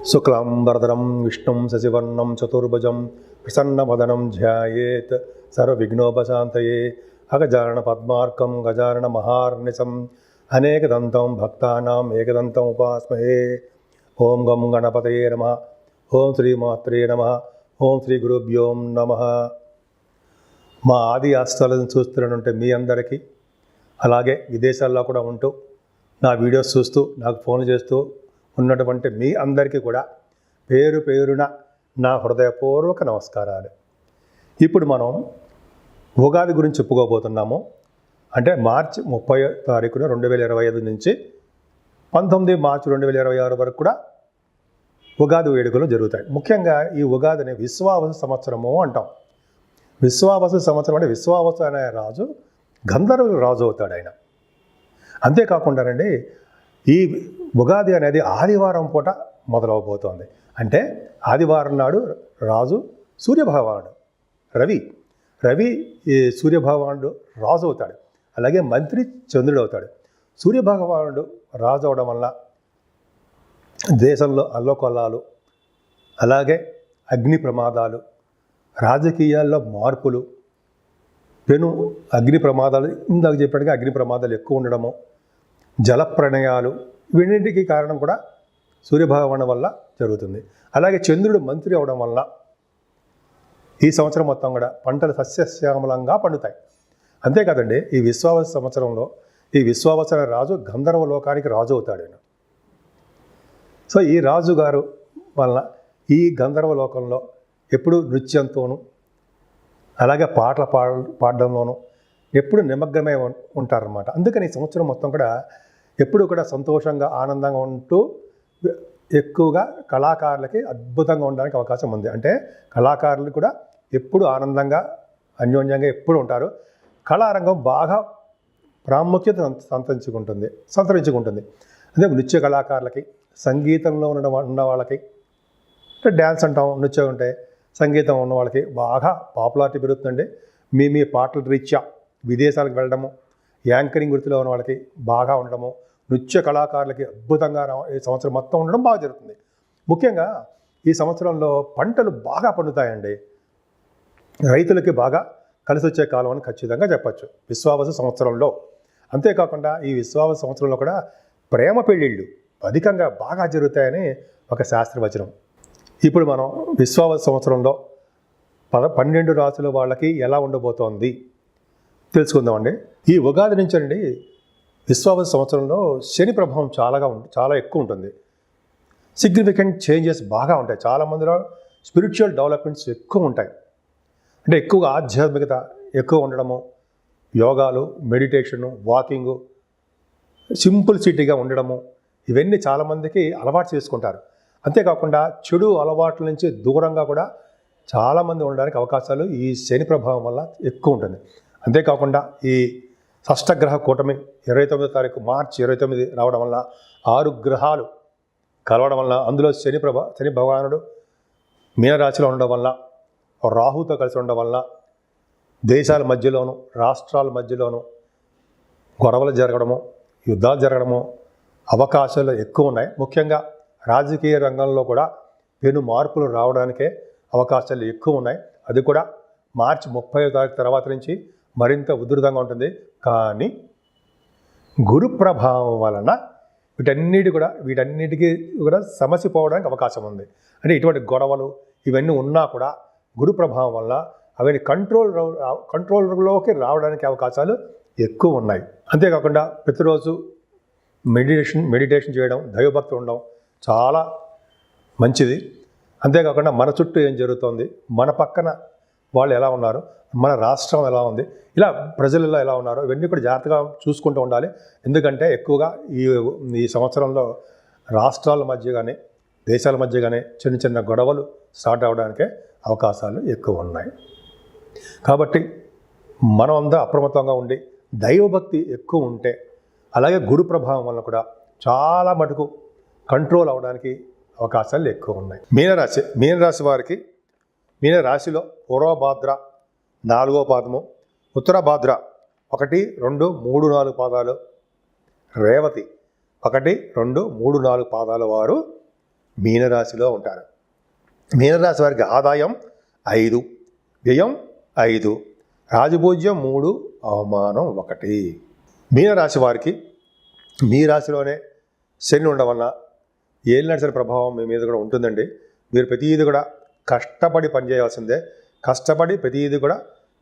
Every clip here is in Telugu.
శుక్లాంబరదరం విష్ణుం శశివర్ణం చతుర్భుజం ప్రసన్నవదనం ధ్యాయేత్ సర్వవిఘ్నోపశాంతయే అగజారణ పద్మార్కం గజారణ మహార్నిశం అనేకదంతం భక్తానాం ఏకదంతం ఉపాస్మహే ఓం గం గణపతయే నమ ఓం శ్రీమాత్రే నమ ఓం శ్రీ గురుభ్యోం నమ మా ఆది ఆస్థాలను చూస్తున్నటువంటి మీ అందరికీ అలాగే విదేశాల్లో కూడా ఉంటూ నా వీడియోస్ చూస్తూ నాకు ఫోన్ చేస్తూ ఉన్నటువంటి మీ అందరికీ కూడా పేరు పేరున నా హృదయపూర్వక నమస్కారాలు. ఇప్పుడు మనం ఉగాది గురించి చెప్పుకోబోతున్నాము. అంటే మార్చి ముప్పై తారీఖున రెండు వేల ఇరవై ఐదు నుంచి పంతొమ్మిది మార్చి రెండు వేల ఇరవై ఆరు వరకు కూడా ఉగాది వేడుకలు జరుగుతాయి. ముఖ్యంగా ఈ ఉగాదిని విశ్వావస సంవత్సరము అంటాం. విశ్వావస సంవత్సరం అంటే విశ్వావస అనే రాజు గంధర్వులు రాజు అవుతాడు ఆయన. అంతేకాకుండానండి ఈ ఉగాది అనేది ఆదివారం పూట మొదలవబోతోంది. అంటే ఆదివారం నాడు రాజు సూర్యభగవానుడు రవి రవి ఈ సూర్యభగవానుడు రాజు అవుతాడు. అలాగే మంత్రి చంద్రుడు అవుతాడు. సూర్యభగవానుడు రాజు అవడం వల్ల దేశంలో అల్లకొల్లాలు అలాగే అగ్ని ప్రమాదాలు రాజకీయాల్లో మార్పులు పెను అగ్ని ప్రమాదాలు ఇందాక చెప్పినట్టుగా అగ్ని ప్రమాదాలు ఎక్కువ ఉండడము జల ప్రణయాలు కారణం కూడా సూర్యభగవానం వల్ల జరుగుతుంది. అలాగే చంద్రుడు మంత్రి అవడం వల్ల ఈ సంవత్సరం మొత్తం కూడా పంటలు సస్యశ్యామలంగా పండుతాయి. అంతేకాదండి ఈ విశ్వావస సంవత్సరంలో ఈ విశ్వావసర రాజు గంధర్వ లోకానికి రాజు అవుతాడు ఆయన సో ఈ రాజు గారు వల్ల ఈ గంధర్వ లోకంలో ఎప్పుడు నృత్యంతోనూ అలాగే పాటలు పాడ పాడడంలోనూ ఎప్పుడు నిమగ్నమై ఉంటారన్నమాట. అందుకని ఈ సంవత్సరం మొత్తం కూడా ఎప్పుడు కూడా సంతోషంగా ఆనందంగా ఉంటూ ఎక్కువగా కళాకారులకి అద్భుతంగా ఉండడానికి అవకాశం ఉంది. అంటే కళాకారులు కూడా ఎప్పుడు ఆనందంగా అన్యోన్యంగా ఎప్పుడు ఉంటారు. కళారంగం బాగా ప్రాముఖ్యత సంతరించుకుంటుంది సంతరించుకుంటుంది. అదే నృత్య కళాకారులకి సంగీతంలో ఉన్న ఉన్న వాళ్ళకి అంటే డ్యాన్స్ అంటాం నృత్యం ఉంటే సంగీతం ఉన్న వాళ్ళకి బాగా పాపులారిటీ పెరుగుతుందండి. మీ మీ పాటల రీత్యా విదేశాలకు వెళ్ళడము యాంకరింగ్ వృత్తిలో ఉన్న వాళ్ళకి బాగా ఉండడము నృత్య కళాకారులకి అద్భుతంగా ఈ సంవత్సరం మొత్తం ఉండడం బాగా జరుగుతుంది. ముఖ్యంగా ఈ సంవత్సరంలో పంటలు బాగా పండుతాయండి. రైతులకి బాగా కలిసి వచ్చే కాలం అని ఖచ్చితంగా చెప్పచ్చు. విశ్వావస సంవత్సరంలో. అంతేకాకుండా ఈ విశ్వావస సంవత్సరంలో కూడా ప్రేమ పెళ్ళిళ్ళు అధికంగా బాగా జరుగుతాయని ఒక శాస్త్రవచనం. ఇప్పుడు మనం విశ్వావస సంవత్సరంలో పద పన్నెండు రాసుల వాళ్ళకి ఎలా ఉండబోతోంది? తెలుసుకుందామండి. ఈ ఉగాది నుంచి అండి విశ్వావస సంవత్సరంలో శని ప్రభావం చాలాగా ఉం చాలా ఎక్కువ ఉంటుంది. సిగ్నిఫికెంట్ చేంజెస్ బాగా ఉంటాయి. చాలా మందిలో స్పిరిచువల్ డెవలప్మెంట్స్ ఎక్కువ ఉంటాయి. అంటే ఎక్కువగా ఆధ్యాత్మికత ఎక్కువ ఉండడము యోగాలు మెడిటేషను వాకింగు సింపుల్ సిటీగా ఉండడము ఇవన్నీ చాలామందికి అలవాటు చేసుకుంటారు. అంతేకాకుండా చెడు అలవాట్ల నుంచి దూరంగా కూడా చాలామంది ఉండడానికి అవకాశాలు ఈ శని ప్రభావం వల్ల ఎక్కువ ఉంటుంది. అంతేకాకుండా ఈ షష్టగ్రహ కూటమి ఇరవై తొమ్మిదో తారీఖు మార్చి ఇరవై తొమ్మిది రావడం వల్ల ఆరు గ్రహాలు కలవడం వల్ల అందులో శని ప్రభ శని భగవానుడు మీనరాశిలో ఉండడం వల్ల రాహుతో కలిసి ఉండడం వల్ల దేశాల మధ్యలోను రాష్ట్రాల మధ్యలోను గొడవలు జరగడము యుద్ధాలు జరగడము అవకాశాలు ఎక్కువ ఉన్నాయి. ముఖ్యంగా రాజకీయ రంగంలో కూడా పెను మార్పులు రావడానికే అవకాశాలు ఎక్కువ ఉన్నాయి. అది కూడా మార్చి ముప్పై తారీఖు తర్వాత నుంచి మరింత ఉధృతంగా ఉంటుంది. కానీ గురు ప్రభావం వలన వీటన్నిటి కూడా వీటన్నిటికీ కూడా సమస్య పోవడానికి అవకాశం ఉంది. అంటే ఇటువంటి గొడవలు ఇవన్నీ ఉన్నా కూడా గురు ప్రభావం వల్ల అవన్నీ కంట్రోల్ కంట్రోల్లోకి రావడానికి అవకాశాలు ఎక్కువ ఉన్నాయి. అంతేకాకుండా ప్రతిరోజు మెడిటేషన్ మెడిటేషన్ చేయడం దైవభక్తి ఉండడం చాలా మంచిది. అంతేకాకుండా మన చుట్టూ ఏం జరుగుతోంది? మన పక్కన వాళ్ళు ఎలా ఉన్నారు మన రాష్ట్రం ఎలా ఉంది ఇలా ప్రజలలో ఎలా ఉన్నారో ఇవన్నీ కూడా జాగ్రత్తగా చూసుకుంటూ ఉండాలి. ఎందుకంటే ఎక్కువగా ఈ ఈ సంవత్సరంలో రాష్ట్రాల మధ్య కానీ దేశాల మధ్య కానీ చిన్న చిన్న గొడవలు స్టార్ట్ అవడానికే అవకాశాలు ఎక్కువ ఉన్నాయి. కాబట్టి మనం అంతా అప్రమత్తంగా ఉండి దైవభక్తి ఎక్కువ ఉంటే అలాగే గురు ప్రభావం వల్ల కూడా చాలా మటుకు కంట్రోల్ అవడానికి అవకాశాలు ఎక్కువ ఉన్నాయి. మీనరాశి మీనరాశి వారికి మీనరాశిలో పూర్వభాద్ర నాలుగో పాదము ఉత్తరభాద్ర ఒకటి రెండు మూడు నాలుగు పాదాలు రేవతి ఒకటి రెండు మూడు నాలుగు పాదాల వారు మీనరాశిలో ఉంటారు. మీనరాశి వారికి ఆదాయం ఐదు వ్యయం ఐదు రాజభోజ్యం మూడు అవమానం ఒకటి. మీనరాశి వారికి మీ రాశిలోనే శని ఉండడం వల్ల ఏలినడిసిన ప్రభావం మీ మీద కూడా ఉంటుందండి. మీరు ప్రతిదీ కూడా కష్టపడి పనిచేయాల్సిందే కష్టపడి ప్రతిదీ కూడా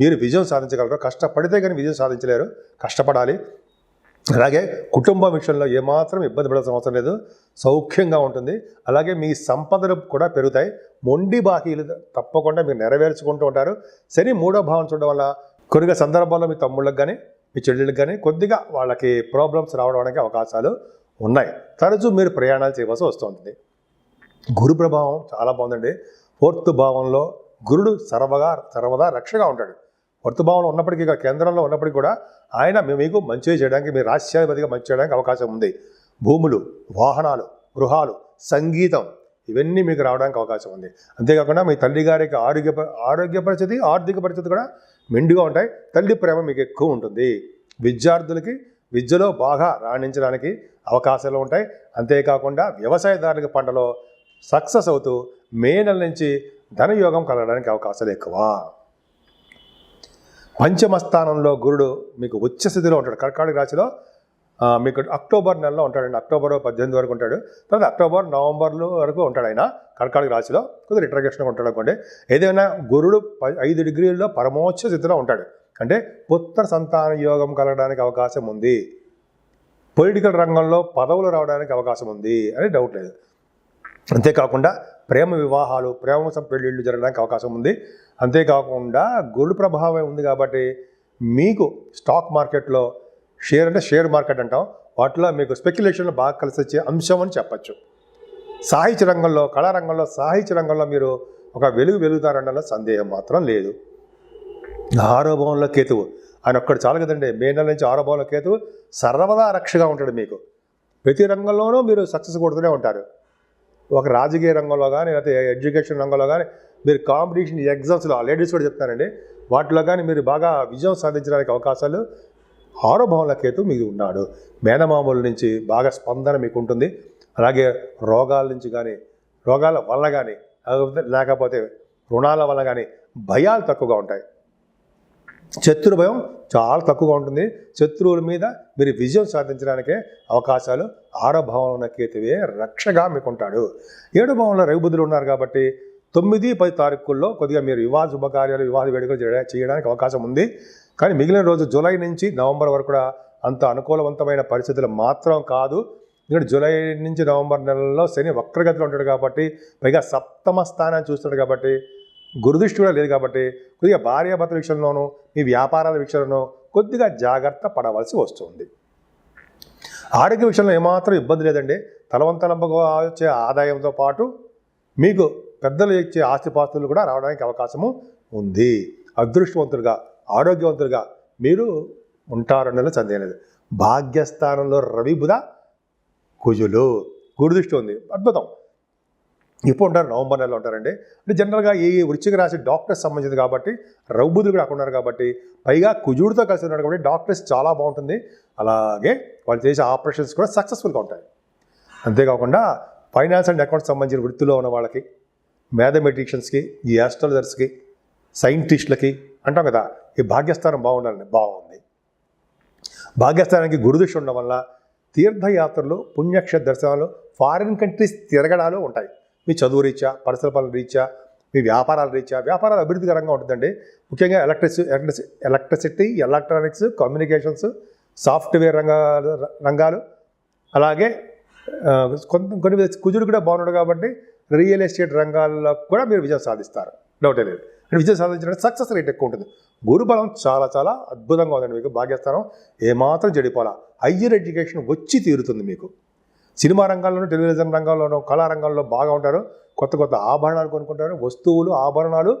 మీరు విజయం సాధించగలరు. కష్టపడితే కానీ విజయం సాధించలేరు. కష్టపడాలి. అలాగే కుటుంబ విషయంలో ఏమాత్రం ఇబ్బంది పడాల్సిన అవసరం లేదు. సౌఖ్యంగా ఉంటుంది. అలాగే మీ సంపదలు కూడా పెరుగుతాయి. మొండి బాకీలు తప్పకుండా మీరు నెరవేర్చుకుంటూ ఉంటారు. శని మూడో భావం చూడడం వల్ల కొద్దిగా సందర్భాల్లో మీ తమ్ముళ్ళకి కానీ మీ చెల్లెళ్ళకి కానీ కొద్దిగా వాళ్ళకి ప్రాబ్లమ్స్ రావడానికి అవకాశాలు ఉన్నాయి. తరచూ మీరు ప్రయాణాలు చేయవలసి వస్తుంది గురు ప్రభావం చాలా బాగుందండి. ఫోర్త్ భావంలో గురుడు సర్వగా సర్వదా రక్షగా ఉంటాడు. ఫోర్త్ భావంలో ఉన్నప్పటికీ ఇక కేంద్రంలో ఉన్నప్పటికీ కూడా ఆయన మీకు మంచి చేయడానికి మీ రాష్ట్రాధిపతిగా మంచి చేయడానికి అవకాశం ఉంది. భూములు వాహనాలు గృహాలు సంగీతం ఇవన్నీ మీకు రావడానికి అవకాశం ఉంది. అంతేకాకుండా మీ తల్లి గారికి ఆరోగ్య ఆరోగ్య పరిస్థితి ఆర్థిక పరిస్థితి కూడా మెండుగా ఉంటాయి. తల్లి ప్రేమ మీకు ఎక్కువ ఉంటుంది. విద్యార్థులకి విద్యలో బాగా రాణించడానికి అవకాశాలు ఉంటాయి. అంతేకాకుండా వ్యవసాయదారులకి పంటలో సక్సెస్ అవుతూ మే నెల నుంచి ధనయోగం కలగడానికి అవకాశాలు ఎక్కువ. పంచమ స్థానంలో గురుడు మీకు ఉచ్చ స్థితిలో ఉంటాడు. కర్కాటక రాశిలో మీకు అక్టోబర్ నెలలో ఉంటాడండి. అక్టోబర్ పద్దెనిమిది వరకు ఉంటాడు. తర్వాత అక్టోబర్ నవంబర్లో వరకు ఉంటాడు ఆయన. కర్కాటక రాశిలో కొద్దిగా రిట్రగేషన్గా ఉంటాడు అనుకోండి. ఏదైనా గురుడు ఐదు డిగ్రీల్లో పరమోచ్చ స్థితిలో ఉంటాడు. అంటే పుత్ర సంతాన యోగం కలగడానికి అవకాశం ఉంది. పొలిటికల్ రంగంలో పదవులు రావడానికి అవకాశం ఉంది అని డౌట్ లేదు. అంతేకాకుండా ప్రేమ వివాహాలు ప్రేమ పెళ్ళిళ్ళు జరగడానికి అవకాశం ఉంది. అంతేకాకుండా గోల్డ్ ప్రభావం ఉంది కాబట్టి మీకు స్టాక్ మార్కెట్లో షేర్ అంటే షేర్ మార్కెట్ అంటాం. వాటిలో మీకు స్పెక్యులేషన్లో బాగా కలిసి వచ్చే అంశం అని చెప్పచ్చు. సాహిత్య రంగంలో కళారంగంలో సాహిత్య రంగంలో మీరు ఒక వెలుగు వెలుగుతారన్న సందేహం మాత్రం లేదు. ఆరో భవంలో కేతువు. ఆయన ఒక్కడు చాలు కదండి. మే నెల నుంచి ఆరో భవంలో కేతువు. సర్వదా రక్షగా ఉంటాడు మీకు. ప్రతి రంగంలోనూ మీరు సక్సెస్ కొడుతూనే ఉంటారు. ఒక రాజకీయ రంగంలో కానీ లేకపోతే ఎడ్యుకేషన్ రంగంలో కానీ మీరు కాంపిటీషన్ ఎగ్జామ్స్లో లేడీస్ కూడా చెప్తారండి వాటిలో కానీ మీరు బాగా విజయం సాధించడానికి అవకాశాలు ఆరో భావంలో కేతు మీకు ఉన్నాడు. మేనమామూల నుంచి బాగా స్పందన మీకు ఉంటుంది అలాగే రోగాల నుంచి కానీ రోగాల వల్ల కానీ లేకపోతే రుణాల వల్ల కానీ భయాలు తక్కువగా ఉంటాయి. శత్రు భయం చాలా తక్కువగా ఉంటుంది. శత్రువుల మీద మీరు విజయం సాధించడానికే అవకాశాలు ఆరో భావంలో ఉన్న కేతువే రక్షగా మీకు ఉంటాడు ఏడో భావంలో రవిబుద్ధులు ఉన్నారు కాబట్టి తొమ్మిది పది తారీఖుల్లో కొద్దిగా మీరు వివాహ శుభకార్యాలు వివాహ వేడుకలు చేయడానికి అవకాశం ఉంది. కానీ మిగిలిన రోజు జూలై నుంచి నవంబర్ వరకు కూడా అంత అనుకూలవంతమైన పరిస్థితులు మాత్రం కాదు. ఎందుకంటే జూలై నుంచి నవంబర్ నెలలో శని వక్రగతిలో ఉంటాడు కాబట్టి పైగా సప్తమ స్థానాన్ని చూస్తాడు కాబట్టి గురుదృష్టి కూడా లేదు కాబట్టి కొద్దిగా భార్యాభర్తల విషయంలోనూ మీ వ్యాపారాల విషయంలోనూ కొద్దిగా జాగ్రత్త పడవలసి వస్తుంది. ఆరోగ్య విషయంలో ఏమాత్రం ఇబ్బంది లేదండి. తలవంతలంపగా వచ్చే ఆదాయంతో పాటు మీకు పెద్దలు ఇచ్చే ఆస్తిపాస్తులు కూడా రావడానికి అవకాశము ఉంది. అదృష్టవంతులుగా ఆరోగ్యవంతులుగా మీరు ఉంటారన్నది సందేహం లేదు. భాగ్యస్థానంలో రవి బుధ కుజులు. గురుదృష్టి ఉంది. అద్భుతం. ఎప్పుడు ఉంటారు నవంబర్ నెలలో ఉంటారండి. అంటే జనరల్గా ఈ వృచ్చిక రాశి డాక్టర్స్ సంబంధించింది కాబట్టి రౌబుధులు కూడా అక్కడ ఉన్నారు కాబట్టి పైగా కుజుడితో కలిసి ఉన్నారు కాబట్టి డాక్టర్స్ చాలా బాగుంటుంది. అలాగే వాళ్ళు చేసే ఆపరేషన్స్ కూడా సక్సెస్ఫుల్గా ఉంటాయి. అంతేకాకుండా ఫైనాన్స్ అండ్ అకౌంట్స్ సంబంధించిన వృత్తిలో ఉన్న వాళ్ళకి మ్యాథమెటిషియన్స్కి ఈ ఆస్ట్రాలజర్స్కి సైంటిస్టులకి అంటాం కదా ఈ భాగ్యస్థానం బాగుండాలండి బాగుంది. భాగ్యస్థానానికి గురుదృష్టి ఉండడం వల్ల తీర్థయాత్రలు పుణ్యక్షేత్ర దర్శనాలు ఫారిన్ కంట్రీస్ తిరగడాలు ఉంటాయి. మీ చదువు రీత్యా పరిసర పనుల రీత్యా మీ వ్యాపారాల రీత్యా వ్యాపారాలు అభివృద్ధికరంగా ఉంటుందండి. ముఖ్యంగా electricity electricity electricity electronics communications software రంగాలు రంగాలు అలాగే కొంత కొన్ని కుజుడు కూడా బాగున్నాడు కాబట్టి రియల్ ఎస్టేట్ రంగాల్లో కూడా మీరు విజయం సాధిస్తారు. డౌటే లేదు. అంటే విజయం సాధించడానికి సక్సెస్ రేట్ ఎక్కువ ఉంటుంది. గురుబలం చాలా చాలా అద్భుతంగా ఉందండి మీకు. భాగ్యస్థానం ఏమాత్రం జడిపోలా హయ్యర్ ఎడ్యుకేషన్ వచ్చి తీరుతుంది మీకు. సినిమా రంగాల్లోనూ టెలివిజన్ రంగంలోనూ కళా రంగంలో బాగా ఉంటారు. కొత్త కొత్త ఆభరణాలు కొనుక్కుంటారు. వస్తువులు ఆభరణాలు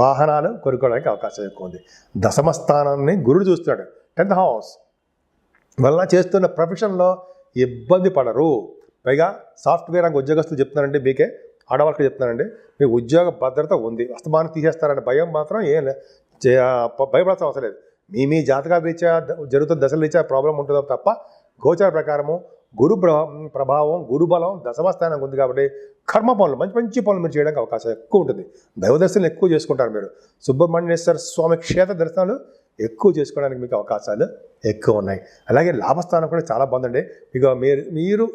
వాహనాలు కొనుక్కోవడానికి అవకాశం ఎక్కువ ఉంది. దశమ స్థానాన్ని గురుడు చూస్తాడు టెన్త్ హౌస్. వల్ల చేస్తున్న ప్రొఫెషన్లో ఇబ్బంది పడరు. పైగా సాఫ్ట్వేర్ రంగ ఉద్యోగస్తులు చెప్తున్నారండి మీకే. ఆడవాళ్ళకి చెప్తున్నారండి. మీకు ఉద్యోగ భద్రత ఉంది. అస్తమానం తీసేస్తారనే భయం మాత్రం ఏం భయపడాల్సిన అవసరం లేదు. మీ మీ జాతకాల రీత్యా జరుగుతున్న దశల రీత్యా ప్రాబ్లం ఉంటుందో తప్ప గోచార ప్రకారము గురు ప్రభావం గురుబలం దశమస్థానం ఉంది కాబట్టి కర్మ పనులు మంచి మంచి పనులు మీరు చేయడానికి అవకాశం ఎక్కువ ఉంటుంది. దైవ దర్శనం ఎక్కువ చేసుకుంటారు మీరు. సుబ్రహ్మణ్యేశ్వర స్వామి క్షేత్ర దర్శనాలు ఎక్కువ చేసుకోవడానికి మీకు అవకాశాలు ఎక్కువ ఉన్నాయి. అలాగే లాభస్థానం కూడా చాలా బాగుందండి ఇక మీరు మీరు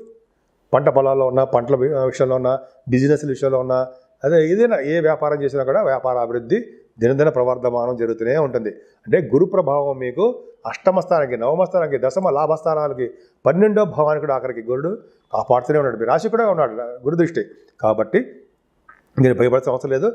పంట పొలాల్లో ఉన్న పంటల విషయంలో ఉన్న బిజినెస్ల విషయంలో ఉన్న అదే ఏదైనా ఏ వ్యాపారం చేసినా కూడా వ్యాపార అభివృద్ధి దినదిన ప్రవర్ధమానం జరుగుతూనే ఉంటుంది. అంటే గురు ప్రభావం మీకు అష్టమ స్థానానికి నవమ స్థానానికి దశమ లాభస్థానాలకి పన్నెండో భావానికి కూడా ఆఖరికి గురుడు కాపాడుతూనే ఉన్నాడు. మీ రాశి కూడా ఉన్నాడు గురు దృష్టి. కాబట్టి మీరు భయపడాల్సిన అవసరం లేదు.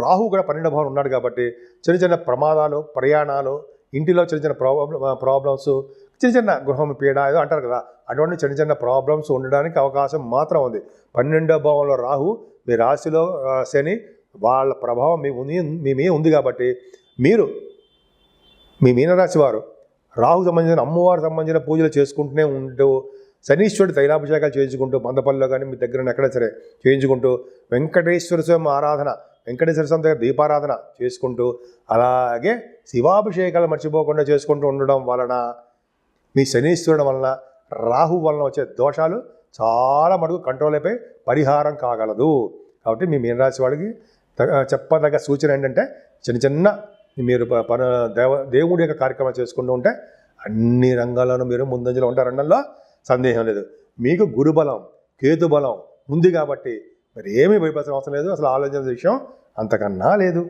రాహు కూడా పన్నెండో భావం ఉన్నాడు కాబట్టి చిన్న చిన్న ప్రమాదాలు ప్రయాణాలు ఇంటిలో చిన్న చిన్న ప్రాబ్లం ప్రాబ్లమ్స్ చిన్న చిన్న గృహం పీడ ఏదో అంటారు కదా అటువంటి చిన్న చిన్న ప్రాబ్లమ్స్ ఉండడానికి అవకాశం మాత్రం ఉంది. పన్నెండో భావంలో రాహు మీ రాశిలో శని వాళ్ళ ప్రభావం మీ ఉంది మీ మీద ఉంది కాబట్టి మీరు మీ మీనరాశి వారు రాహు సంబంధించిన అమ్మవారు సంబంధించిన పూజలు చేసుకుంటూనే ఉంటూ శనీశ్వరుడు తైలాభిషేకాలు చేయించుకుంటూ మందపల్లిలో కానీ మీ దగ్గర ఎక్కడ సరే చేయించుకుంటూ వెంకటేశ్వర స్వామి ఆరాధన వెంకటేశ్వర స్వామి దగ్గర దీపారాధన చేసుకుంటూ అలాగే శివాభిషేకాలు మర్చిపోకుండా చేసుకుంటూ ఉండడం వలన మీ శనీశ్వరుడు వలన రాహు వలన వచ్చే దోషాలు చాలా మటుకు కంట్రోల్ అయిపోయి పరిహారం కాగలదు. కాబట్టి మీ మీనరాశి వాడికి చెప్పదగ్గ సూచన ఏంటంటే చిన్న చిన్న మీరు పన దేవ దేవుడి యొక్క కార్యక్రమాలు చేసుకుంటూ ఉంటే అన్ని రంగాల్లోనూ మీరు ముందంజలో ఉంటారనడంలో సందేహం లేదు. మీకు గురుబలం కేతుబలం ఉంది కాబట్టి మరి ఏమీ భయపడాల్సిన అవసరం లేదు. అసలు ఆలోచన విషయం అంతకన్నా లేదు.